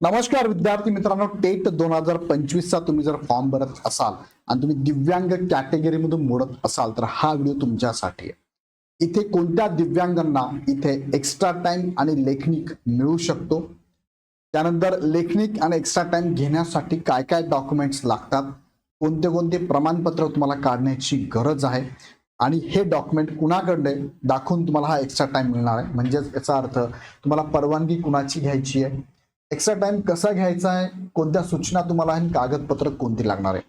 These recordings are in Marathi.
नमस्कार विद्यार्थी मित्रांनो टेट दोन हजार पंचवीसचा तुम्ही जर फॉर्म भरत असाल आणि तुम्ही दिव्यांग कॅटेगरीमधून मोडत असाल तर हा व्हिडिओ तुमच्यासाठी आहे. इथे कोणत्या दिव्यांगांना इथे एक्स्ट्रा टाइम आणि लेखनिक मिळू शकतो? त्यानंतर लेखनिक आणि एक्स्ट्रा टाइम घेण्यासाठी काय काय डॉक्युमेंट्स लागतात? कोणते कोणते प्रमाणपत्र तुम्हाला काढण्याची गरज आहे? आणि हे डॉक्युमेंट कुणाकडे दाखवून तुम्हाला हा एक्स्ट्रा टाइम मिळणार आहे. म्हणजेच याचा अर्थ तुम्हाला परवानगी कुणाची घ्यायची आहे? एक्स्ट्रा टाइम कसा घ्यायचा आहे कोणत्या सूचना तुम्हाला आणि कागदपत्र कोणती लागणार आहे?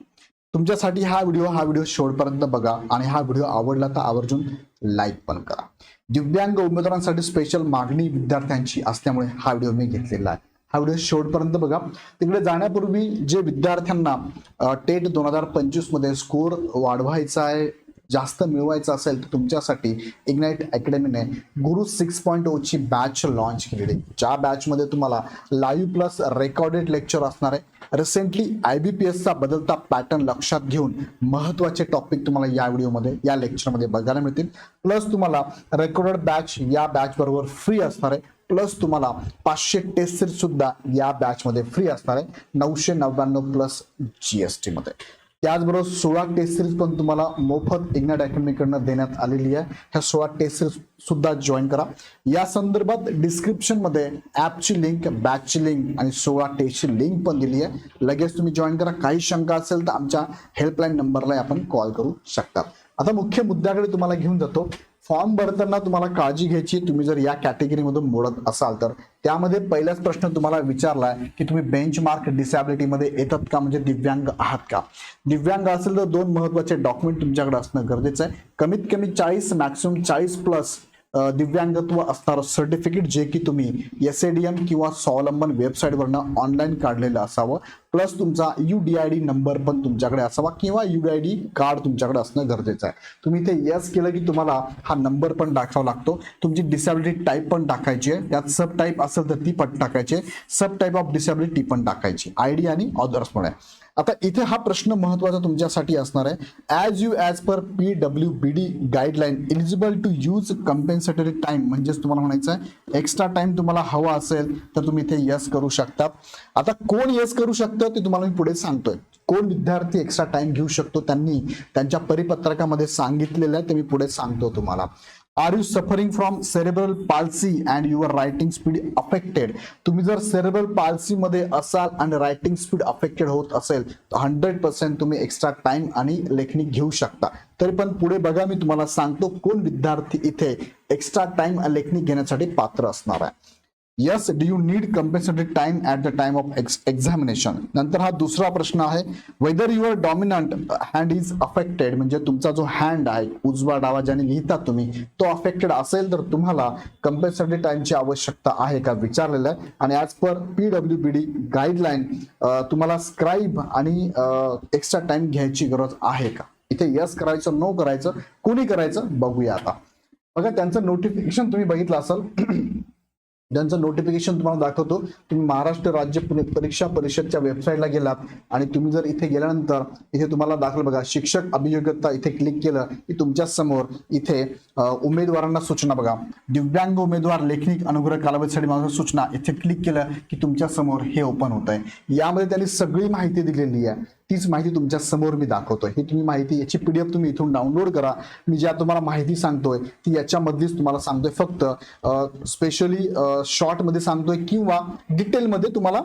तुमच्यासाठी हा व्हिडिओ हा व्हिडिओ शेवटपर्यंत बघा आणि हा व्हिडिओ आवडला तर आवर्जून लाईक पण करा. दिव्यांग उमेदवारांसाठी स्पेशल मागणी विद्यार्थ्यांची असल्यामुळे हा व्हिडिओ मी घेतलेला आहे. हा व्हिडिओ शेवटपर्यंत बघा. तिकडे जाण्यापूर्वी जे विद्यार्थ्यांना टेट दोन हजार पंचवीसमध्ये स्कोर वाढवायचा आहे जास्त मिळवायचं असेल तर तुमच्यासाठी इग्नाईट अकॅडमीने गुरु सिक्स पॉईंट oh ची बॅच लॉन्च केलेली ज्या बॅचमध्ये तुम्हाला लाईव्ह प्लस रेकॉर्डेड लेक्चर असणार आहे. रिसेंटली आय बी पी एसचा बदलता पॅटर्न लक्षात घेऊन महत्त्वाचे टॉपिक तुम्हाला या व्हिडिओमध्ये या लेक्चरमध्ये बघायला मिळतील. प्लस तुम्हाला रेकॉर्डेड बॅच या बॅच बरोबर फ्री असणार आहे. प्लस तुम्हाला पाचशे टेस्ट सुद्धा या बॅचमध्ये फ्री असणार आहे. नऊशे नव्याण्णव प्लस जी एस टीमध्ये त्याचबरोबर सोळा टेस्ट सिरीज पण तुम्हाला मोफत इग्नाट अकॅडमीकडनं देण्यात आलेली आहे. ह्या सोळा टेस्ट सिरीज सुद्धा जॉईन करा. या संदर्भात डिस्क्रिप्शनमध्ये ॲपची लिंक बॅचची लिंक आणि सोळा टेस्टची लिंक पण दिली आहे. लगेच तुम्ही जॉईन करा. काही शंका असेल तर आमच्या हेल्पलाईन नंबरला आपण कॉल करू शकता. आता मुख्य मुद्द्याकडे तुम्हाला घेऊन जातो. फॉर्म भरताना तुम्हाला काळजी घ्यायची. तुम्ही जर या कॅटेगरीमधून मोडत असाल तर. त्यामध्ये पहिलाच प्रश्न तुम्हाला विचारला आहे की तुम्ही बेंचमार्क डिसॅबिलिटीमध्ये येतात का? म्हणजे दिव्यांग आहात का? दिव्यांग असेल तर दोन महत्त्वाचे डॉक्युमेंट तुमच्याकडे असणं गरजेचं आहे. कमीत कमी चाळीस मॅक्सिमम चाळीस प्लस दिव्यांगत्व असणारं सर्टिफिकेट जे की तुम्ही एस ए डी एम किंवा स्वावलंबन वेबसाईटवरनं ऑनलाईन काढलेलं असावं. प्लस तुमचा U D I D number पण तुमच्याकडे असावा किंवा U D I D card तुमच्याकडे असणं गरजेचं आहे. तुम्ही ते यस केलं की तुम्हाला हा नंबर पण टाकावा लागतो. तुमची डिसॅबिलिटी टाईप पण टाकायची आहे. त्यात सब टाईप असेल तर ती पण टाकायची सब टाईप ऑफ डिसॅबिलिटी पण टाकायची आय डी आणि ऑदर्स पण आहे. आता इथे हा प्रश्न महत्त्वाचा तुमच्यासाठी असणार आहे. As you as per P W B D guideline eligible to use compensatory time म्हणजेच तुम्हाला म्हणायचं आहे एक्स्ट्रा टाईम तुम्हाला हवा असेल तर तुम्ही इथे यस करू शकता. आता कोण यस करू शकता? ते तुम्हाला मी पुढे सांगतोय. कोण विद्यार्थी एक्स्ट्रा टाइम घेऊ शकतो त्यांनी? त्यांच्या परिपत्रकामध्ये सांगितलेलं आहे ते मी पुढे सांगतो तुम्हाला. Are you suffering from cerebral palsy and your writing speed affected तुम्ही जर सेरेब्रल पाल्सी मध्ये असाल आणि रायटिंग स्पीड अफेक्टेड होत असेल तर हंड्रेड पर्सेंट तुम्ही एक्स्ट्रा टाइम आणि लेखणी घेऊ शकता. तरी पण पुढे बघा मी तुम्हाला सांगतो कोण विद्यार्थी इथे एक्स्ट्रा टाइम लेखणी घेण्यासाठी पात्र असणार आहे. Yes do you need compensatory time at the time of examination नंतर हा दुसरा प्रश्न आहे whether your dominant hand is affected म्हणजे तुमचा जो हँड आहे उजवा डावा ज्याने लिहितात तुम्ही तो अफेक्टेड असेल तर तुम्हाला कम्पेन्सेटरी टाइमची आवश्यकता आहे का? विचारलेलं आहे. आणि as per P W B D guideline तुम्हाला स्क्राईब आणि एक्स्ट्रा टाइम घ्यायची गरज आहे का? इथे यस करायचं नो करायचं कोणी करायचं? बघूया आता. बघा त्यांचं नोटिफिकेशन तुम्ही बघितलं असेल. त्यांचं नोटिफिकेशन तुम्हाला दाखवतो तुम्ही महाराष्ट्र राज्य पुणे परीक्षा परिषदच्या वेबसाईटला गेलात आणि तुम्ही जर इथे गेल्यानंतर इथे तुम्हाला दाखल बघा शिक्षक अभियोग्यता इथे क्लिक केलं की तुमच्यासमोर इथे उमेदवारांना सूचना बघा. दिव्यांग उमेदवार लेखनिक अनुग्रह कालावधीसाठी माझ्या सूचना. इथे क्लिक केलं की तुमच्यासमोर हे ओपन होत आहे यामध्ये त्यांनी सगळी माहिती दिलेली आहे. तीच माहिती तुमच्यासमोर मी दाखवतोय. ही तुम्ही माहिती याची पीडीएफ तुम्ही इथून डाउनलोड करा. मी ज्या तुम्हाला माहिती सांगतोय ती याच्यामधलीच तुम्हाला सांगतोय. फक्त स्पेशली शॉर्टमध्ये सांगतोय किंवा डिटेलमध्ये तुम्हाला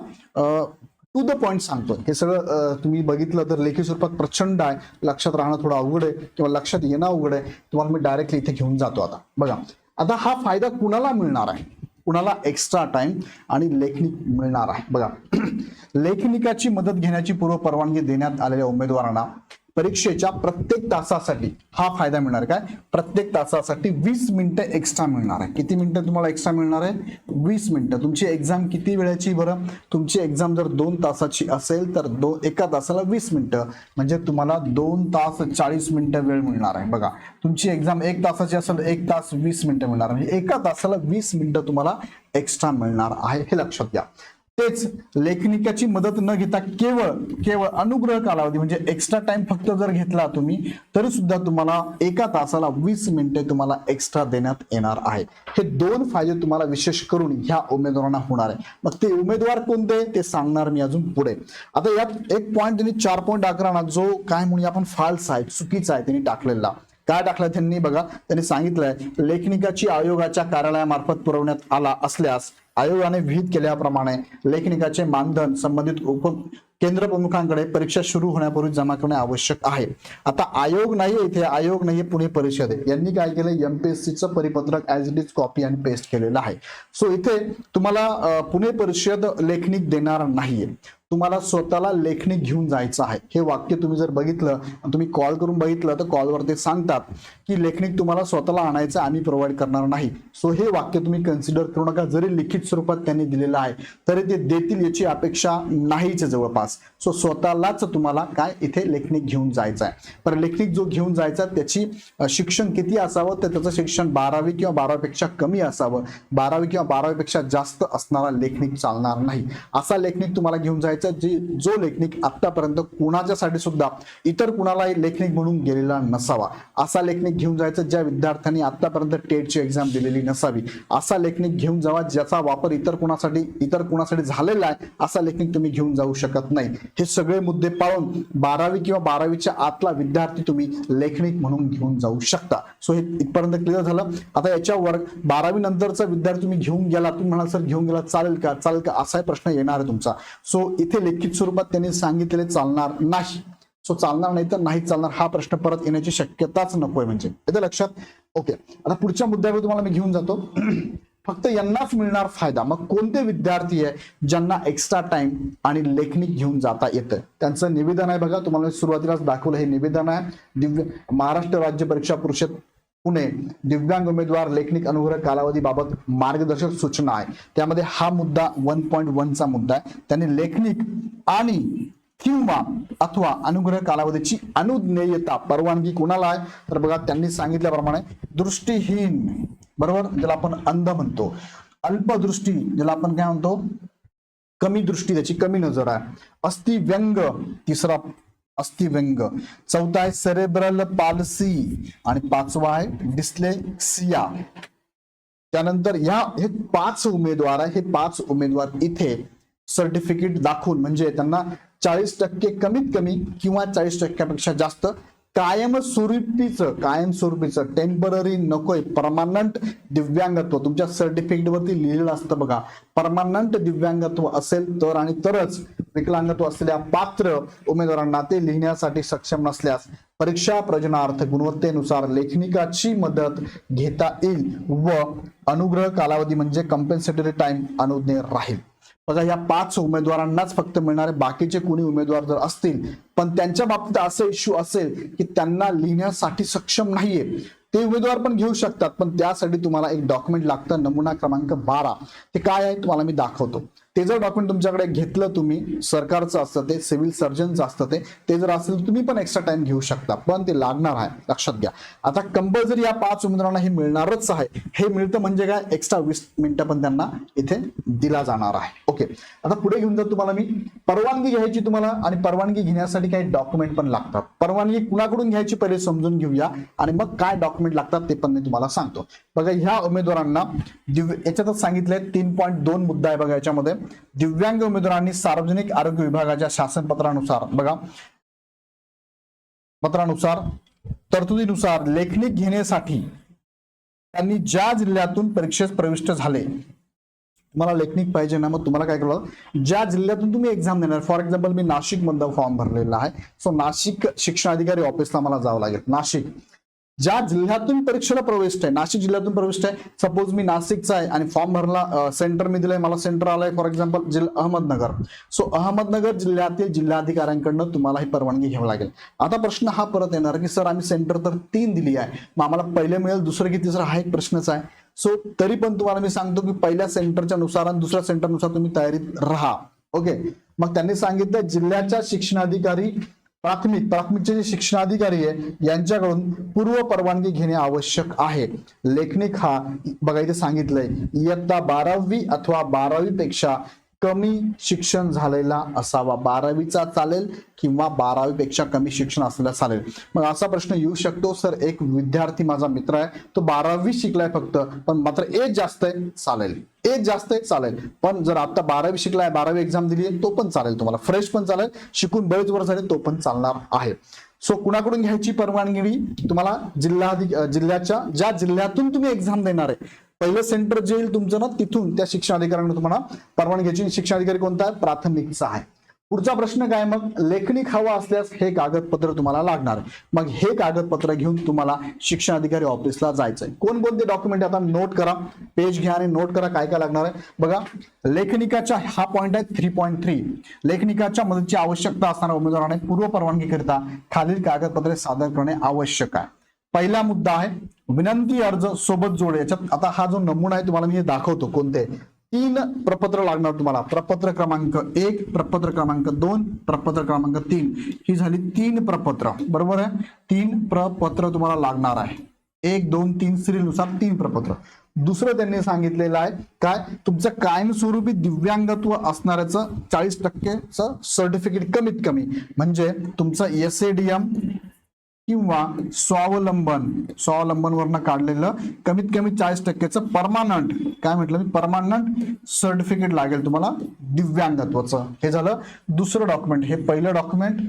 टू द पॉईंट सांगतोय. हे सगळं तुम्ही बघितलं तर लेखी स्वरूपात प्रचंड आहे. लक्षात राहणं थोडं अवघड आहे किंवा लक्षात येणं अवघड आहे. तुम्हाला मी डायरेक्टली इथे घेऊन जातो आता. बघा. आता हा फायदा कुणाला मिळणार आहे? कुणाला एक्स्ट्रा टाइम आणि लेखनिक मिळणार आहे. बघा लेखनिकाची मदत घेण्याची पूर्व परवानगी देण्यात आलेल्या उमेदवारांना परीक्षेच्या प्रत्येक तासासाठी हा फायदा मिळणार काय? प्रत्येक तासासाठी वीस मिनिटं एक्स्ट्रा मिळणार आहे. किती मिनिटं तुम्हाला एक्स्ट्रा मिळणार आहे? वीस मिनिटं. तुमची एक्झाम किती वेळाची बरं? तुमची एक्झाम जर दोन तासाची असेल तर दो एका तासाला वीस मिनिटं. म्हणजे तुम्हाला दोन तास चाळीस मिनिटं वेळ मिळणार आहे. बघा तुमची एक्झाम एक तासाची असेल एक तास वीस मिनिटं मिळणार म्हणजे एका तासाला वीस मिनिटं तुम्हाला एक्स्ट्रा मिळणार आहे. हे लक्षात घ्या. तेच लेखनिकाची मदत न घेता केवळ केवळ अनुग्रह कालावधी म्हणजे एक्स्ट्रा टाइम फक्त जर घेतला तुम्ही तरी सुद्धा तुम्हाला एका तासाला वीस मिनिटे तुम्हाला एक्स्ट्रा देण्यात येणार आहे. हे दोन फायदे तुम्हाला विशेष करून ह्या उमेदवारांना होणार आहे. मग ते उमेदवार कोणते ते सांगणार मी अजून पुढे. आता यात एक पॉईंट त्यांनी चार पॉईंट अकरा ना जो काय म्हणूया आपण फाल्स आहे चुकीचा आहे त्यांनी टाकलेला. काय टाकलं त्यांनी? बघा त्यांनी सांगितलंय लेखनिकाची आयोगाच्या कार्यालयामार्फत पुरवण्यात आला असल्यास आयोगाने विहित केल्याप्रमाणे लेखनिकाचे मानधन संबंधित उप केंद्र प्रमुखांकडे परीक्षा सुरू होण्यापूर्वी जमा करणे आवश्यक आहे. आता आयोग नाहीये इथे. आयोग नाहीये पुणे परिषद. यांनी काय केलं एमपीएससीचं परिपत्रक ऍज इट इज कॉपी आणि पेस्ट केलेलं आहे. सो इथे तुम्हाला पुणे परिषद लेखनिक देणार नाहीये. तुम्हाला स्वतःला लेखणी घेऊन जायचं आहे. हे वाक्य तुम्ही जर बघितलं तुम्ही कॉल करून बघितलं तर कॉलवर ते सांगतात की लेखनिक तुम्हाला स्वतःला आणायचं आम्ही प्रोव्हाइड करणार नाही. सो हे वाक्य तुम्ही कन्सिडर करू नका. जरी लिखित स्वरूपात त्यांनी दिलेलं आहे तरी ते देतील याची अपेक्षा नाहीच जवळपास. जवळपास सो स्वतःलाच तुम्हाला काय इथे लेखनिक घेऊन जायचं आहे. तर लेखनिक जो घेऊन जायचा त्याची शिक्षण किती असावं? तर त्याचं शिक्षण बारावी किंवा बारावीपेक्षा कमी असावं. बारावी किंवा बारावीपेक्षा जास्त असणारा लेखनिक चालणार नाही. असा लेखनिक तुम्हाला घेऊन जायचा जी जो लेखनिक आत्तापर्यंत कुणाच्यासाठी सुद्धा इतर कुणालाही लेखनिक म्हणून गेलेला नसावा. असा लेखनिक घेऊन जायचा ज्या विद्यार्थ्यांनी आतापर्यंत टेटची एक्झाम दिलेली नसावी. असा लेखनिक घेऊन जावा ज्याचा वापर इतर कुणासाठी इतर कुणासाठी झालेला आहे असा लेखनिक तुम्ही घेऊन जाऊ शकत नाही. हे सगळे मुद्दे पाळून बारावी किंवा बारावीच्या आतला विद्यार्थी तुम्ही लेखनिक म्हणून घेऊन जाऊ शकता. सो हे इथपर्यंत क्लिअर झालं. आता याच्यावर बारावी नंतरचा विद्यार्थी तुम्ही घेऊन गेला तुम्ही म्हणाल सर घेऊन गेला चालेल का? चालेल का? असाही प्रश्न येणार आहे तुमचा. सो इथे लिखित स्वरूपात त्यांनी सांगितलेले चालणार नाही. सो चालणार नाही तर नाही चालणार हा प्रश्न परत येण्याची शक्यताच नकोय म्हणजे. लक्षात? ओके आता पुढच्या मुद्द्यावर तुम्हाला मी घेऊन जातो. फक्त यांनाच मिळणार फायदा. मग कोणते विद्यार्थी आहे ज्यांना एक्स्ट्रा टाइम आणि लेखनिक घेऊन जाता येतं? त्यांचं निवेदन आहे बघा तुम्हाला सुरुवातीलाच दाखवलं हे निवेदन आहे. दिव्य महाराष्ट्र राज्य परीक्षा परिषद पुणे. दिव्यांग उमेदवार लेखनिक अनुग्रह कालावधीबाबत मार्गदर्शक सूचना आहे. त्यामध्ये हा मुद्दा वन पॉईंट वनचा मुद्दा आहे. त्यांनी लेखनिक आणि किंवा अथवा अनुग्रह कालावधीची अनुज्ञेयता परवानगी कोणाला आहे? तर बघा त्यांनी सांगितल्याप्रमाणे दृष्टीहीन बरोबर? ज्याला आपण अंध म्हणतो. अल्पदृष्टी ज्याला आपण काय म्हणतो? कमी दृष्टी त्याची कमी नजर आहे. अस्थिव्यंग तिसरा अस्थिव्यंग चौथा आहे सेरेब्रल पालसी आणि पाचवा आहे डिस्लेक्सिया त्यानंतर ह्या हे पाच उमेदवार आहे. हे पाच उमेदवार इथे सर्टिफिकेट दाखवून म्हणजे त्यांना चाळीस टक्के कमीत कमी किंवा चाळीस टक्क्यापेक्षा जास्त कायमस्वरूपीचं कायमस्वरूपीचं टेंपररी नकोय परमानंट दिव्यांगत्व. तुमच्या सर्टिफिकेट वरती लिहिलेलं असतं बघा. परमानंट दिव्यांगत्व असेल तर आणि तरच विकलांगत्व असलेल्या पात्र उमेदवारांना ते लिहिण्यासाठी सक्षम नसल्यास परीक्षा प्रयोजनार्थ गुणवत्तेनुसार लेखनिकाची मदत घेता येईल व अनुग्रह कालावधी म्हणजे कंपेन्सेटरी टाइम अनुज्ञेय राहील. बघा या पाच उमेदवारांनाच फक्त मिळणारे बाकीचे कोणी उमेदवार जर असतील पण त्यांच्या बाबतीत असं इश्यू असेल की त्यांना लिहिण्यासाठी सक्षम नाहीये. ते उमेदवार पण घेऊ शकतात पण त्यासाठी तुम्हाला एक डॉक्युमेंट लागतं नमुना क्रमांक बारा. ते काय आहे? तुम्हाला मी दाखवतो. ते जर डॉक्युमेंट तुमच्याकडे घेतलं तुम्ही सरकारचं असतं ते सिव्हिल सर्जनचं असतं ते ते जर असेल तर तुम्ही पण एक्स्ट्रा टाइम घेऊ शकता. पण ते लागणार आहे. लक्षात घ्या. आता कंपल्सरी या पाच उमेदवारांना हे मिळणारच आहे. हे मिळतं म्हणजे काय? एक्स्ट्रा वीस मिनिटं पण त्यांना इथे दिला जाणार आहे. ओके आता पुढे घेऊन जातो तुम्हाला मी. परवानगी घ्यायची तुम्हाला आणि परवानगी घेण्यासाठी काही डॉक्युमेंट पण लागतात. परवानगी कुणाकडून घ्यायची पहिले समजून घेऊया. आणि मग काय डॉक्युमेंट लागतात ते पण मी तुम्हाला सांगतो. बघा ह्या उमेदवारांना याच्यातच सांगितलंय तीन पॉईंट दोन मुद्दा आहे बघा याच्यामध्ये. दिव्यांग उमेदवारांनी सार्वजनिक आरोग्य विभागाच्या शासन पत्रानुसार बघा पत्रानुसार तरतुदीनुसार लेखनिक घेण्यासाठी त्यांनी ज्या जिल्ह्यातून परीक्षेस प्रविष्ट झाले तुम्हाला लेखनिक पाहिजे ना मग तुम्हाला काय करावं ज्या जिल्ह्यातून तुम्ही एक्झाम देणार फॉर एक्झाम्पल मी नाशिक मधला फॉर्म भरलेला आहे. सो नाशिक शिक्षण अधिकारी ऑफिसला मला जावं लागेल. नाशिक. ज्या जिल्ह्यातून परीक्षेला प्रविष्ट आहे नाशिक जिल्ह्यातून प्रविष्ट आहे सपोज मी नाशिकचा आहे आणि फॉर्म भरला सेंटर मी दिलंय मला सेंटर आलंय फॉर एक्झाम्पल जिल्हा अहमदनगर. सो अहमदनगर जिल्ह्यातील जिल्हाधिकाऱ्यांकडनं तुम्हाला ही परवानगी घ्यावी लागेल. आता प्रश्न हा परत येणार की सर आम्ही सेंटर तर तीन दिली आहे मग आम्हाला पहिले मिळेल दुसरं की तिसरं हा एक प्रश्नच आहे. सो तरी पण तुम्हाला मी सांगतो की पहिल्या सेंटरच्या नुसार आणि दुसऱ्या सेंटरनुसार तुम्ही तयारीत राहा. ओके मग त्यांनी सांगितलं जिल्ह्याच्या शिक्षणाधिकारी प्राथमिक प्राथमिकचे जे शिक्षणाधिकारी आहे यांच्याकडून पूर्व परवानगी घेणे आवश्यक आहे. लेखनिक हा बघा इथे सांगितलंय इयत्ता बारावी अथवा बारावी पेक्षा कमी शिक्षण झालेला असावा. बारावीचा चालेल किंवा बारावीपेक्षा कमी शिक्षण असलेला चालेल. मग असा प्रश्न येऊ शकतो सर एक विद्यार्थी माझा मित्र आहे. तो बारावी शिकलाय फक्त पण मात्र एज जास्त आहे चालेल. एज जास्त आहे चालेल. पण जर आता बारावी शिकलाय बारावी एक्झाम दिली आहे तो पण चालेल तुम्हाला. फ्रेश पण चालेल शिकून बरेच वर्ष झाले तो पण चालणार आहे. सो कुणाकडून घ्यायची परवानगी तुम्हाला? जिल्हा जिल्ह्याच्या ज्या जिल्ह्यातून तुम्ही एक्झाम देणार आहे पहिलं सेंटर जे येईल तुमचं ना तिथून त्या शिक्षण अधिकाऱ्यांना तुम्हाला परवानगीची शिक्षण अधिकारी कोणता आहे? प्राथमिकचा आहे पुढचा प्रश्न काय मग? लेखनिक हवा असल्यास हे कागदपत्र तुम्हाला लागणार मग हे कागदपत्र घेऊन तुम्हाला शिक्षण अधिकारी ऑफिसला जायचंय. कोणकोणते डॉक्युमेंट आता नोट करा. पेज घ्या आणि नोट करा काय काय लागणार आहे. बघा लेखनिकाच्या हा पॉईंट आहे थ्री पॉईंट थ्री लेखनिकाच्या मदतीची आवश्यकता असणाऱ्या उमेदवाराने पूर्व परवानगी करिता खालील कागदपत्रे सादर करणे आवश्यक आहे. पहिला मुद्दा आहे विनंती अर्ज सोबत जोड. याच्यात आता हा जो नमुना आहे तुम्हाला मी हे दाखवतो. कोणते? तीन प्रपत्र लागणार तुम्हाला. प्रपत्र क्रमांक एक प्रपत्र क्रमांक दोन प्रपत्र क्रमांक तीन. ही झाली तीन प्रपत्र. बरोबर आहे? तीन प्रपत्र तुम्हाला लागणार आहे. एक दोन तीन श्रीनुसार तीन प्रपत्र. दुसरं त्यांनी सांगितलेलं आहे काय? तुमचं कायमस्वरूपी दिव्यांगत्व असणाऱ्याचं चाळीस टक्केचं सर्टिफिकेट कमीत कमी. म्हणजे तुमचं एस किंवा स्वावलंबन स्वावलंबन वरनं काढलेलं कमीत कमी चाळीस टक्क्याचं परमानंट. काय म्हटलं मी? परमानंट सर्टिफिकेट लागेल तुम्हाला दिव्यांगत्वाचं. हे झालं दुसरं डॉक्युमेंट हे पहिलं डॉक्युमेंट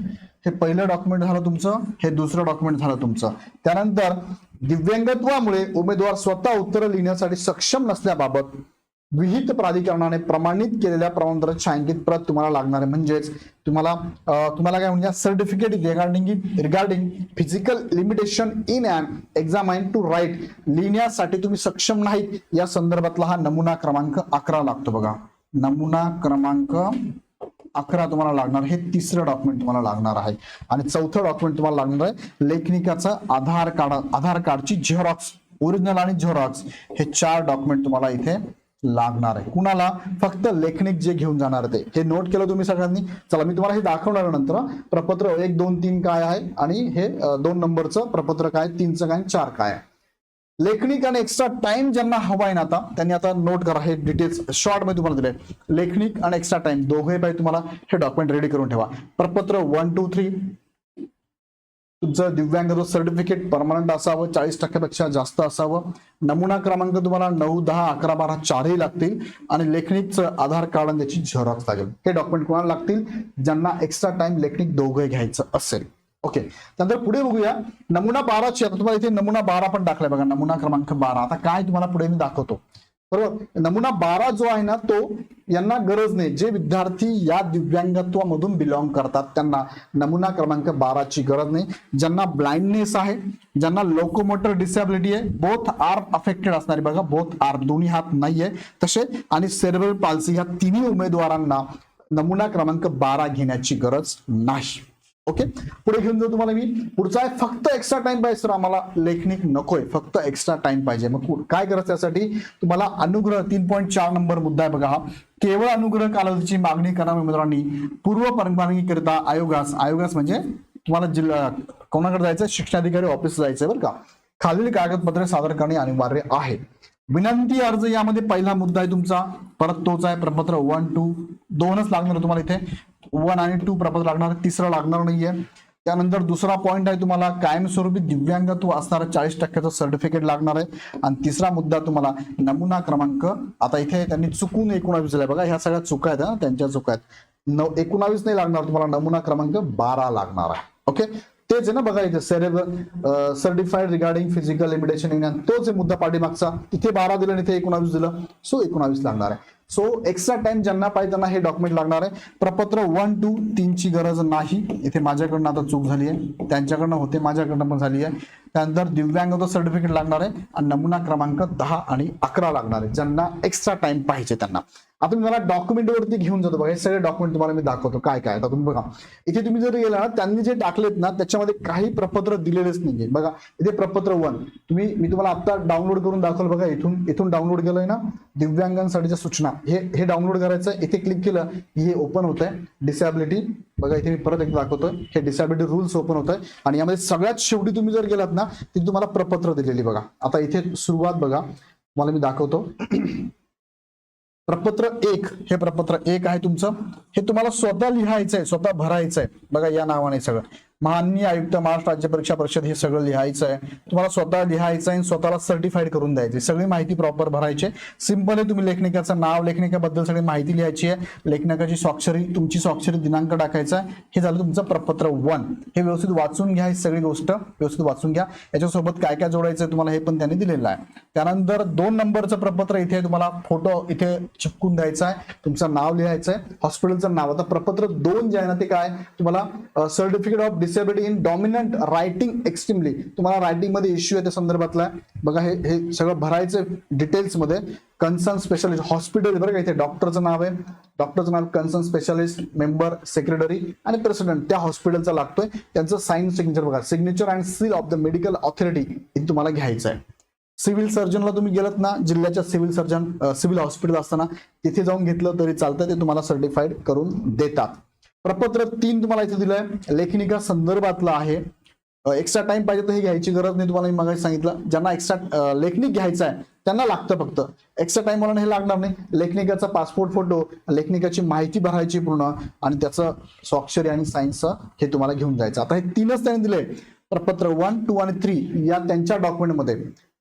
हे पहिलं डॉक्युमेंट झालं तुमचं हे दुसरं डॉक्युमेंट झालं तुमचं. त्यानंतर दिव्यांगत्वामुळे उमेदवार स्वतः उत्तरं लिहिण्यासाठी सक्षम नसल्याबाबत विहित प्राधिकरणाने प्रमाणित केलेल्या प्रमाणपत्राची छायांकित प्रत तुम्हाला लागणार आहे. म्हणजेच तुम्हाला तुम्हाला काय म्हणजे certificate regarding regarding physical limitation in and examine to write लिहिण्यासाठी तुम्ही सक्षम नाहीत या संदर्भातला हा नमुना क्रमांक अकरा लागतो बघा. नमुना क्रमांक अकरा तुम्हाला लागणार हे तिसरं डॉक्युमेंट तुम्हाला लागणार आहे. आणि चौथं डॉक्युमेंट तुम्हाला लागणार आहे लेखनिकाचं आधार कार्ड आधार कार्डची झेरॉक्स ओरिजिनल आणि झेरॉक्स हे चार डॉक्युमेंट तुम्हाला इथे लागणार आहे. कुणाला? फक्त लेखनिक जे घेऊन जाणार ते. हे नोट केलं तुम्ही सगळ्यांनी. चला मी तुम्हाला हे दाखवणार नंतर प्रपत्र एक दोन तीन काय आहे? आणि हे दोन नंबरचं प्रपत्र काय? तीनचं काय? चार काय आहे? लेखनिक आणि एक्स्ट्रा टाइम ज्यांना हवा आहे ना आता त्यांनी आता नोट करा. हे डिटेल्स शॉर्टमध्ये तुम्हाला दिले लेखनिक आणि एक्स्ट्रा टाइम दोघे पाहिजे तुम्हाला हे डॉक्युमेंट रेडी करून ठेवा. प्रपत्र वन टू थ्री तुमचं दिव्यांग सर्टिफिकेट परमनंट असावं चाळीस टक्क्यापेक्षा जास्त असावं. नमुना क्रमांक तुम्हाला नऊ दहा अकरा बारा चारही लागतील. आणि लेखणीचं आधार कार्ड आणि त्याची झेरॉक्स लागेल. हे डॉक्युमेंट कोणाला लागतील? ज्यांना एक्स्ट्रा टाइम लेखनिक दोघं घ्यायचं असेल. ओके त्यानंतर पुढे बघूया. नमुना बाराची आता तुम्हाला इथे नमुना बारा पण टाकलाय बघा. नमुना क्रमांक बारा. आता काय तुम्हाला पुढे मी दाखवतो. बरोबर? नमुना बारा जो आहे ना तो यांना गरज नाही. जे विद्यार्थी या दिव्यांगत्वामधून बिलॉंग करतात त्यांना नमुना क्रमांक बाराची गरज नाही. ज्यांना ब्लाइंडनेस आहे ज्यांना लोकोमोटर डिसेबिलिटी आहे बोथ आर अफेक्टेड असणारे. बघा बोथ आर दोन्ही हात नाहीये. तसे आणि सेरेब्रल पाल्सी ह्या तिन्ही उमेदवारांना नमुना क्रमांक बारा घेण्याची गरज नाही. ओके? पुढे घेऊन जाऊ तुम्हाला मी. पुढचा आहे फक्त एक्स्ट्रा टाइम पाहिजे. सर आम्हाला लेखनिक नकोय. फक्त एक्स्ट्रा टाइम पाहिजे. मग काय करायचं त्यासाठी तुम्हाला अनुग्रह तीन पॉईंट चार नंबर मुद्दा आहे बघा हा. केवळ अनुग्रह कालावधीची मागणी करणाऱ्या उमेदवारांनी पूर्व परवानगी आयोगास आयोगास म्हणजे तुम्हाला जिल्हा कोणाकडे जायचं शिक्षणाधिकारी ऑफिस जायचंय बरं का. खालील कागदपत्रे सादर करणे अनिवार्य आहे. विनंती अर्ज यामध्ये पहिला मुद्दा आहे तुमचा. परत तोच आहे प्रपत्र वन टू दोनच लागणार तुम्हाला इथे. वन आणि टू प्रपोज लागणार तिसरा तिसरं लागणार नाहीये. त्यानंतर दुसरा पॉईंट आहे तुम्हाला कायमस्वरूपी दिव्यांगत्व असणारं चाळीस टक्क्याचं सर्टिफिकेट लागणार आहे. आणि तिसरा मुद्दा तुम्हाला नमुना क्रमांक आता इथे त्यांनी चुकून एकोणावीस दिलाय बघा ह्या सगळ्या चुका आहेत ना त्यांच्या चुका आहेत. न एकोणावीस नाही लागणार तुम्हाला नमुना क्रमांक बारा लागणार आहे. ओके? तेच आहे ना बघा इथे cerebral certified regarding physical limitation in तोच आहे मुद्दा पाठीमागचा. तिथे बारा दिलं आणि इथे एकोणावीस दिलं. सो एकोणावीस लागणार आहे. सो एक्स्ट्रा टाइम ज्यांना पाहिजे त्यांना हे डॉक्युमेंट लागणार आहे. प्रपत्र वन टू तीनची गरज नाही. इथे माझ्याकडनं आता चूक झाली आहे. त्यांच्याकडनं होते माझ्याकडनं पण झाली आहे. त्यानंतर दिव्यांगत्व सर्टिफिकेट लागणार आहे. आणि नमुना क्रमांक दहा आणि अकरा लागणार आहे. ज्यांना एक्स्ट्रा टाइम पाहिजे त्यांना. आता मी मला डॉक्युमेंट वरती घेऊन जातो बघा हे सगळे डॉक्युमेंट तुम्हाला मी दाखवतो. काय काय? आता तुम्ही बघा. इथे तुम्ही जर गेला ना त्यांनी जे टाकलेत ना त्याच्यामध्ये काही प्रपत्र दिलेलेच नाहीये. बघा इथे प्रपत्र वन तुम्ही मी तुम्हाला आता डाउनलोड करून दाखवलं बघा इथून इथून डाउनलोड केलंय ना दिव्यांगांसाठीच्या सूचना. हे हे डाउनलोड करायचं इथे क्लिक केलं की हे ओपन होत आहे डिसॅबिलिटी बघा इथे मी परत एकदा दाखवतोय. हे डिसॅबिलिटी रूल्स ओपन होत आहे आणि यामध्ये सगळ्यात शेवटी तुम्ही जर गेलात ना तिथे तुम्हाला प्रपत्र दिलेली बघा. आता इथे सुरुवात बघा. मला मी दाखवतो. प्रपत्र एक. हे प्रपत्र एक आहे तुमचं. हे तुम्हाला स्वतः लिहायचंय स्वतः भरायचंय. बघा या नावाने सगळं. माननीय आयुक्त महाराष्ट्र राज्य परीक्षा परिषद हे सगळं लिहायचं आहे. तुम्हाला स्वतः लिहायचं आहे आणि स्वतःला सर्टिफाईड करून द्यायची सगळी माहिती प्रॉपर भरायची सिंपल आहे तुम्ही लेखनिकाचं नाव लेखनिकाबद्दल सगळी माहिती लिहायची आहे. लेखनिकाची स्वाक्षरी तुमची स्वाक्षरी दिनांक टाकायचा आहे. हे झालं तुमचं प्रपत्र वन हे व्यवस्थित वाचून घ्या ही सगळी गोष्ट व्यवस्थित वाचून घ्या. याच्यासोबत काय काय जोडायचं आहे तुम्हाला हे पण त्यांनी दिलेलं आहे. त्यानंतर दोन नंबरचं प्रपत्र इथे तुम्हाला फोटो इथे चिपकून द्यायचा आहे. तुमचं नाव लिहायचं आहे. हॉस्पिटलचं नाव. आता प्रपत्र दोन जे आहे ना ते काय? तुम्हाला certificate of disability in dominant writing extremely तुम्हाला रायटिंगमध्ये इश्यू आहे त्या संदर्भातला. बघा हे हे सगळं भरायचं डिटेल्समध्ये. कन्सर्न स्पेशालिस्ट हॉस्पिटल बरं का इथे. डॉक्टरचं नाव आहे. डॉक्टरचं नाव कन्सर्न स्पेशालिस्ट मेंबर सेक्रेटरी आणि प्रेसिडेंट त्या हॉस्पिटलचा लागतोय. त्यांचं साईन सिग्नेचर बघा. Signature and seal of the medical authority हे तुम्हाला घ्यायचं आहे. सिव्हिल सर्जनला तुम्ही गेलात ना जिल्ह्याच्या सिव्हिल सर्जन सिव्हिल हॉस्पिटल असताना तिथे जाऊन घेतलं तरी चालतं ते तुम्हाला सर्टिफाईड करून देतात. प्रपत्र तीन तुम्हाला इथे दिलंय. लेखनिका संदर्भातलं आहे. एक्स्ट्रा टाइम पाहिजे तर हे घ्यायची गरज नाही तुम्हाला मी मागाशी सांगितलं. ज्यांना एक्स्ट्रा लेखनिक घ्यायचं आहे त्यांना लागतं फक्त. एक्स्ट्रा टाइम मला हे लागणार नाही. लेखनिकाचा पासपोर्ट फोटो लेखनिकाची माहिती भरायची पूर्ण आणि त्याचं स्वाक्षरी आणि सायन्सचं हे तुम्हाला घेऊन जायचं. आता हे तीनच त्यांनी दिले प्रपत्र वन टू आणि थ्री या त्यांच्या डॉक्युमेंटमध्ये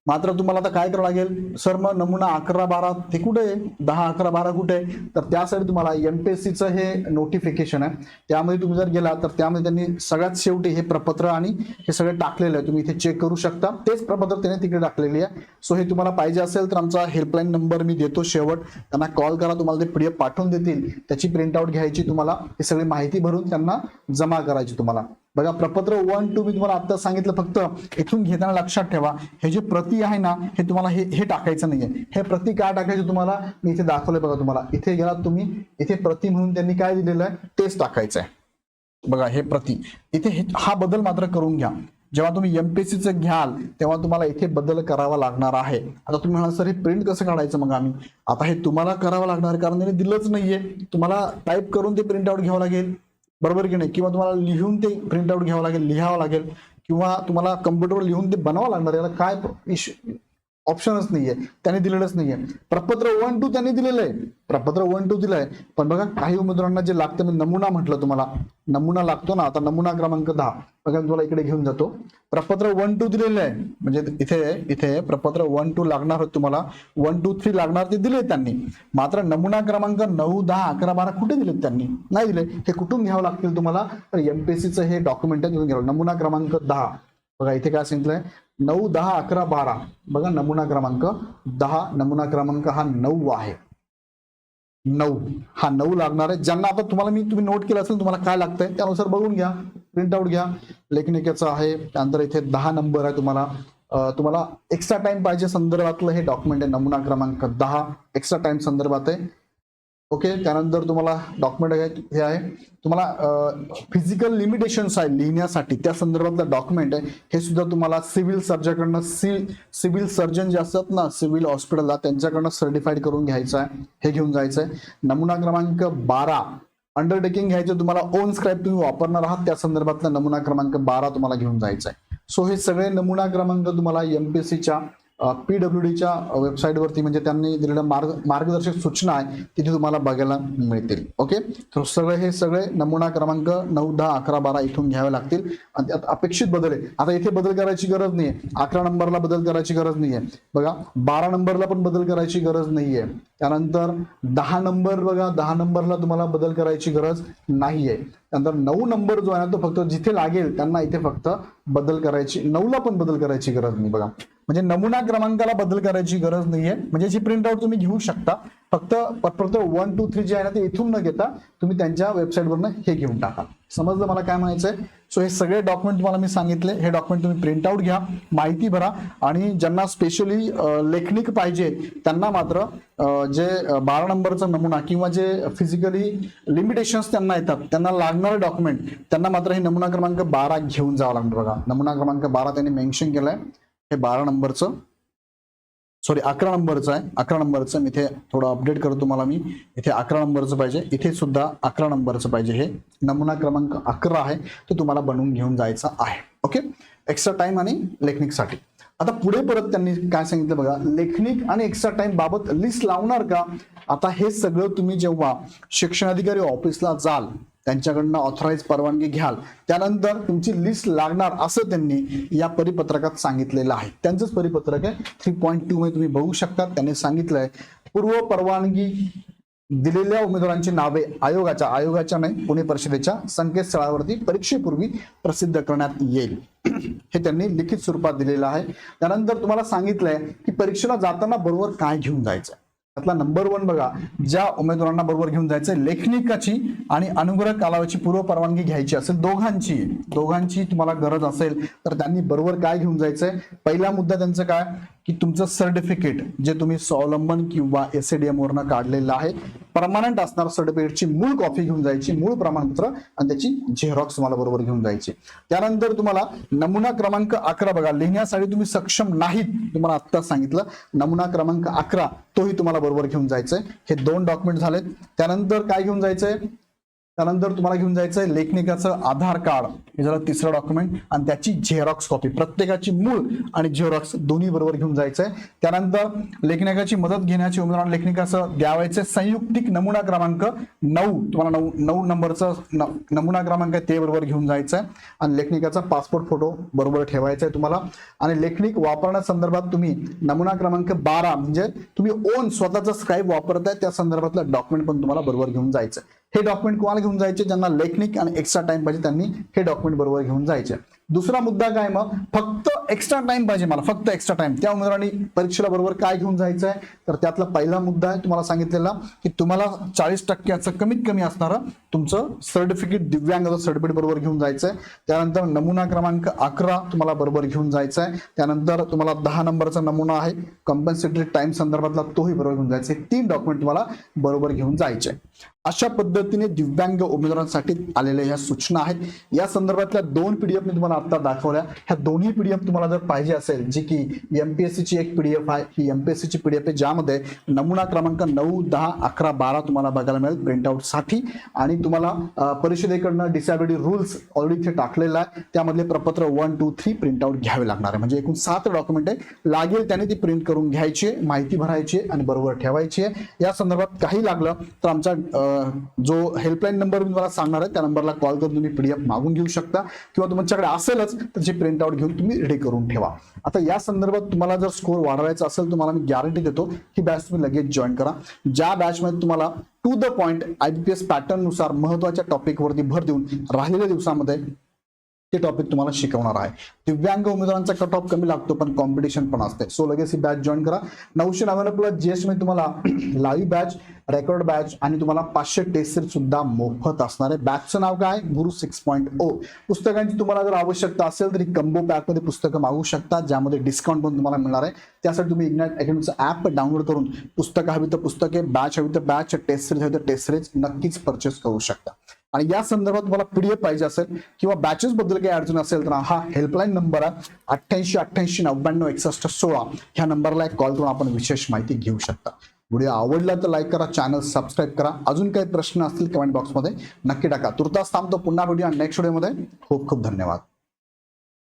मात्र तुम्हाला आता काय करावं लागेल? सर मग नमुना अकरा बारा ते कुठे आहे? दहा अकरा बारा कुठे आहे? तर त्यासाठी तुम्हाला एम पी एस सीचं हे नोटिफिकेशन आहे. त्यामध्ये तुम्ही जर गेला तर त्यामध्ये त्यांनी सगळ्यात शेवटी हे प्रपत्र आणि हे सगळे टाकलेलं आहे. तुम्ही इथे चेक करू शकता. तेच प्रपत्र त्याने तिकडे टाकलेली आहे. सो हे तुम्हाला पाहिजे असेल तर आमचा हेल्पलाईन नंबर मी देतो शेवट. त्यांना कॉल करा. तुम्हाला ते पीडीएफ पाठवून देतील. त्याची प्रिंटआउट घ्यायची तुम्हाला. हे सगळी माहिती भरून त्यांना जमा करायची तुम्हाला. बघा प्रपत्र वन टू मी तुम्हाला आता सांगितलं फक्त इथून घेताना लक्षात ठेवा. हे जे प्रती आहे ना हे तुम्हाला हे हे टाकायचं नाहीये. हे प्रती काय टाकायचे तुम्हाला? मी इथे दाखवलंय बघा तुम्हाला. इथे गेलात तुम्ही इथे प्रती म्हणून त्यांनी काय दिलेलं आहे? तेच टाकायचं आहे बघा हे प्रती. इथे हा बदल मात्र करून घ्या. जेव्हा तुम्ही एमपीएससीचं घ्याल तेव्हा तुम्हाला इथे बदल करावा लागणार आहे. आता तुम्ही म्हणाल सर हे प्रिंट कसं काढायचं मग आम्ही? आता हे तुम्हाला करावं लागणार कारण त्यांनी दिलंच नाहीये. तुम्हाला टाईप करून ते प्रिंट आउट घ्यावं लागेल. बरोबर की नाही? किंवा तुम्हाला लिहून ते प्रिंटआउट घ्यावं लागेल लिहावं लागेल किंवा तुम्हाला कम्प्युटरवर लिहून ते बनवावं लागणार याला काय इश्यू ऑप्शनच नाहीये. त्यांनी दिलेलंच नाहीये. प्रपत्र वन टू त्यांनी दिलेलं आहे प्रपत्र वन टू दिलंय. पण बघा काही उमेदवारांना जे लागतं मी नमुना म्हटलं तुम्हाला. नमुना लागतो ना आता नमुना क्रमांक दहा. बघा मी तुम्हाला इकडे घेऊन जातो. प्रपत्र वन टू दिलेलं आहे म्हणजे इथे इथे प्रपत्र वन टू लागणार होत तुम्हाला. वन टू थ्री लागणार ते दिले त्यांनी. मात्र नमुना क्रमांक नऊ दहा अकरा बारा कुठे दिलेत त्यांनी? नाही दिले हे कुठून घ्यावं लागतील तुम्हाला? तर एमपीएससीचं हे डॉक्युमेंट आहे घ्यावं. नमुना क्रमांक दहा. बघा इथे काय सांगितलंय? नऊ दहा अकरा बारा. बघा नमुना क्रमांक. दहा नमुना क्रमांक हा नऊ आहे. नऊ. हा नऊ लागणार आहे. ज्यांना आता तुम्हाला मी तुम्ही नोट केलं असेल तुम्हाला काय लागतंय त्यानुसार बघून घ्या. प्रिंट आउट घ्या. लेखनिकेचं आहे. त्यानंतर इथे दहा नंबर आहे तुम्हाला. तुम्हाला एक्स्ट्रा टाइम पाहिजे संदर्भातलं हे डॉक्युमेंट आहे. नमुना क्रमांक दहा. एक्स्ट्रा टाइम संदर्भात आहे. ओके त्यानंतर तुम्हाला डॉक्युमेंट हे आहे. तुम्हाला फिजिकल लिमिटेशन्स आहे लिहिण्यासाठी. त्या संदर्भातलं डॉक्युमेंट आहे. हे सुद्धा तुम्हाला सिव्हिल सर्जनकडनं सी सिव्हिल सर्जन जे असतात ना सिव्हिल हॉस्पिटलला त्यांच्याकडनं सर्टिफाईड करून घ्यायचं आहे. हे घेऊन जायचं आहे नमुना क्रमांक बारा. अंडरटेकिंग घ्यायचं तुम्हाला ओन स्क्राईब तुम्ही वापरणार आहात. त्या संदर्भातला नमुना क्रमांक बारा तुम्हाला घेऊन जायचा आहे सो हे सगळे नमुना क्रमांक तुम्हाला एमपीएससीच्या पी डब्ल्यू डीच्या वेबसाईटवरती म्हणजे त्यांनी दिलेल्या मार्ग मार्गदर्शक सूचना आहे तिथे तुम्हाला बघायला मिळतील. ओके? तर सगळे हे सगळे नमुना क्रमांक नऊ दहा अकरा बारा इथून घ्यावे लागतील. आणि त्यात अपेक्षित बदल आहे. आता इथे बदल करायची गरज नाही आहे अकरा नंबरला बदल करायची गरज नाही आहे बघा बारा नंबरला पण बदल करायची गरज नाही आहे त्यानंतर दहा नंबर बघा दहा नंबरला तुम्हाला बदल करायची गरज नाही आहे त्यानंतर नऊ नंबर जो आहे ना तो फक्त जिथे लागेल त्यांना इथे फक्त बदल करायची नऊला पण बदल करायची गरज नाही बघा. म्हणजे नमुना क्रमांकाला बदल करायची गरज नाहीये. म्हणजे जी प्रिंट आउट तुम्ही घेऊ शकता फक्त फक्त वन टू थ्री जे आहे ना ते इथून न घेता तुम्ही त्यांच्या वेबसाईटवरनं हे घेऊन टाका. समजलं मला काय म्हणायचंय? सो हे सगळे डॉक्युमेंट तुम्हाला मी सांगितले. हे डॉक्युमेंट तुम्ही प्रिंट आउट घ्या माहिती भरा आणि ज्यांना स्पेशली लेखनिक पाहिजे त्यांना मात्र जे बारा नंबरचा नमुना किंवा जे फिजिकली लिमिटेशन्स त्यांना येतात त्यांना लागणारे डॉक्युमेंट त्यांना मात्र हे नमुना क्रमांक बारा घेऊन जावं लागणार बघा. नमुना क्रमांक बारा त्यांनी मेन्शन केलंय. हे बारा नंबरचं सॉरी अकरा नंबरचं आहे. अकरा नंबरचं मी इथे थोडं अपडेट करतो तुम्हाला मी. इथे अकरा नंबरचं पाहिजे. इथे सुद्धा अकरा नंबरचं पाहिजे हे. नमुना क्रमांक अकरा आहे तो तुम्हाला बनवून घेऊन जायचा आहे. ओके एक्स्ट्रा टाइम आणि लेखनिकसाठी आता पुढे परत त्यांनी काय सांगितलं बघा? लेखनिक आणि एक्स्ट्रा टाइम बाबत लिस्ट लावणार का? आता हे सगळं तुम्ही जेव्हा शिक्षणाधिकारी ऑफिसला जाल त्यांच्याकडनं ऑथराईज परवानगी घ्याल. त्यानंतर तुमची लिस्ट लागणार असं त्यांनी या परिपत्रकात सांगितलेलं आहे. त्यांचंच परिपत्रक आहे. थ्री पॉईंट टू मध्ये तुम्ही बघू शकता. त्यांनी सांगितलंय पूर्व परवानगी दिलेल्या उमेदवारांची नावे आयोगाच्या आयोगाच्या नाही पुणे परिषदेच्या संकेतस्थळावरती परीक्षेपूर्वी प्रसिद्ध करण्यात येईल. हे त्यांनी लिखित स्वरूपात दिलेलं आहे. त्यानंतर तुम्हाला सांगितलंय की परीक्षेला जाताना बरोबर काय घेऊन जायचं त्यातला नंबर वन बघा ज्या उमेदवारांना बरोबर घेऊन जायचंय लेखनिकाची आणि अनुग्रह कालावधीची पूर्व परवानगी घ्यायची असेल दोघांची दोघांची तुम्हाला गरज असेल तर त्यांनी बरोबर काय घेऊन जायचंय? पहिला मुद्दा त्यांचं काय? की तुमचं सर्टिफिकेट जे तुम्ही स्वावलंबन किंवा एसएडीएम वरनं काढलेलं आहे परमानंट असणार सर्टिफिकेटची मूळ कॉपी घेऊन जायची मूळ प्रमाणपत्र आणि त्याची झेरॉक्स तुम्हाला बरोबर घेऊन जायची. त्यानंतर तुम्हाला नमुना क्रमांक अकरा बघा लिहिण्यासाठी तुम्ही सक्षम नाहीत तुम्हाला आत्ताच सांगितलं. नमुना क्रमांक अकरा तोही तुम्हाला बरोबर घेऊन जायचंय. हे दोन डॉक्युमेंट झालेत. त्यानंतर काय घेऊन जायचंय? त्यानंतर तुम्हाला घेऊन जायचंय लेखनिकाचं आधार कार्ड. हे झालं तिसरं डॉक्युमेंट आणि त्याची झेरॉक्स कॉपी प्रत्येकाची मूळ आणि झेरॉक्स दोन्ही बरोबर घेऊन जायचंय. त्यानंतर लेखनिकाची मदत घेण्याची उमेदवार लेखनिकाचं द्यावायचं संयुक्तिक नमुना क्रमांक नऊ. तुम्हाला नऊ नऊ नंबरचं न- नमुना क्रमांक आहे ते बरोबर घेऊन जायचं आहे आणि लेखनिकाचा पासपोर्ट फोटो बरोबर ठेवायचा आहे तुम्हाला. आणि लेखनिक वापरण्यासंदर्भात तुम्ही नमुना क्रमांक बारा म्हणजे तुम्ही ओन स्वतःचा स्क्राईब वापरताय त्या संदर्भातलं डॉक्युमेंट पण तुम्हाला बरोबर घेऊन जायचं आहे. हे डॉक्युमेंट कोणाला घेऊन जायचे? ज्यांना लेखनिक आणि एक्स्ट्रा टाइम पाहिजे त्यांनी हे डॉक्युमेंट बरोबर घेऊन जायचे. दुसरा मुद्दा काय मग? फक्त एक्स्ट्रा टाइम पाहिजे मला फक्त एक्स्ट्रा टाइम त्या उमेदवारांनी परीक्षेला बरोबर काय घेऊन जायचं आहे तर त्यातला पहिला मुद्दा आहे तुम्हाला सांगितलेला की तुम्हाला चाळीस टक्क्याचं कमीत कमी असणारं तुमचं सर्टिफिकेट दिव्यांगाचं सर्टिफिकेट बरोबर घेऊन जायचं आहे त्यानंतर नमुना क्रमांक अकरा तुम्हाला बरोबर घेऊन जायचा आहे त्यानंतर तुम्हाला दहा नंबरचा नमुना आहे कंपन्सेटरी टाइम संदर्भातला तोही बरोबर घेऊन जायचा आहे तीन डॉक्युमेंट तुम्हाला बरोबर घेऊन जायचे आहे. अशा पद्धतीने दिव्यांग उमेदवारांसाठी आलेल्या ह्या सूचना आहेत. या संदर्भातल्या दोन पीडीएफ मी तुम्हाला आता दाखवल्या ह्या दोन्ही पीडीएफ तुम्हाला जर पाहिजे असेल जी की एमपीएससी ची एक पीडीएफ आहे ही एमपीएससीची पीडीएफ आहे ज्यामध्ये नमुना क्रमांक नऊ दहा अकरा बारा तुम्हाला बघायला मिळेल प्रिंटआउटसाठी आणि तुम्हाला परिषदेकडनं डिसॅबिलिटी रूल्स ऑलरेडी इथे टाकलेला आहे. त्यामधले प्रपत्र वन टू थ्री प्रिंटआउट घ्यावे लागणार आहे. म्हणजे एकूण सात डॉक्युमेंट आहे. लागेल त्याने ती प्रिंट करून घ्यायची आहे, माहिती भरायची आहे आणि बरोबर ठेवायची आहे. या संदर्भात काही लागलं तर आमचा जो हेल्पलाईन नंबर मी तुम्हाला सांगणार आहे त्या नंबरला कॉल करून तुम्ही पीडीएफ मागून घेऊ शकता. किंवा तुमच्याकडे असेलच त्याची प्रिंट आउट घेऊन तुम्ही रेडी करून ठेवा. आता या संदर्भात तुम्हाला जर स्कोर वाढवायचा असेल तुम्हाला मी गॅरंटी देतो ही बॅच तुम्ही लगेच जॉईन करा. ज्या बॅचमध्ये तुम्हाला to the point P S पॅटर्ननुसार महत्त्वाच्या टॉपिकवरती भर देऊन राहिलेल्या दिवसामध्ये ते टॉपिक तुम्हाला शिकवणार आहे. दिव्यांग उमेदवारांचा कट ऑफ कमी लागतो पण कॉम्पिटिशन पण असते. सो लगेच ही बॅच जॉईन करा. नऊशे नव्याण्णव प्लस जीएसटी मध्ये तुम्हाला लाईव्ह बॅच रेकॉर्ड बॅच आणि तुम्हाला पाचशे टेस्ट सीट सुद्धा मोफत असणार आहे. बॅचचं नाव काय? गुरु सिक्स पॉईंट ओ पुस्तकांची तुम्हाला जर आवश्यकता असेल तरी कंबो पॅकमध्ये पुस्तकं मागू शकता ज्यामध्ये डिस्काउंट पण तुम्हाला मिळणार आहे. त्यासाठी तुम्ही इग्नाइट अकॅडमीचं ॲप डाउनलोड करून पुस्तकं हवी तर पुस्तके बॅच हवी तर बॅच टेस्ट सिरीज हवी तर टेस्ट सिरीज नक्कीच परचेस करू शकता. आणि या संदर्भात तुम्हाला पीडीएफ पाहिजे असेल किंवा बॅचेस बद्दल काही अडचण असेल तर हा हेल्पलाईन नंबर आहे. अठ्ठ्याऐंशी अठ्ठ्याऐंशी नव्याण्णव एकसष्ट सोळा ह्या नंबरला एक कॉल करून आपण विशेष माहिती घेऊ शकता. व्हिडिओ आवडला तर लाईक करा चॅनल सबस्क्राईब करा. अजून काही प्रश्न असतील कमेंट बॉक्समध्ये नक्की टाका. तुर्तास थांबतो पुन्हा व्हिडिओ नेक्स्ट व्हिडिओमध्ये खूप खूप धन्यवाद.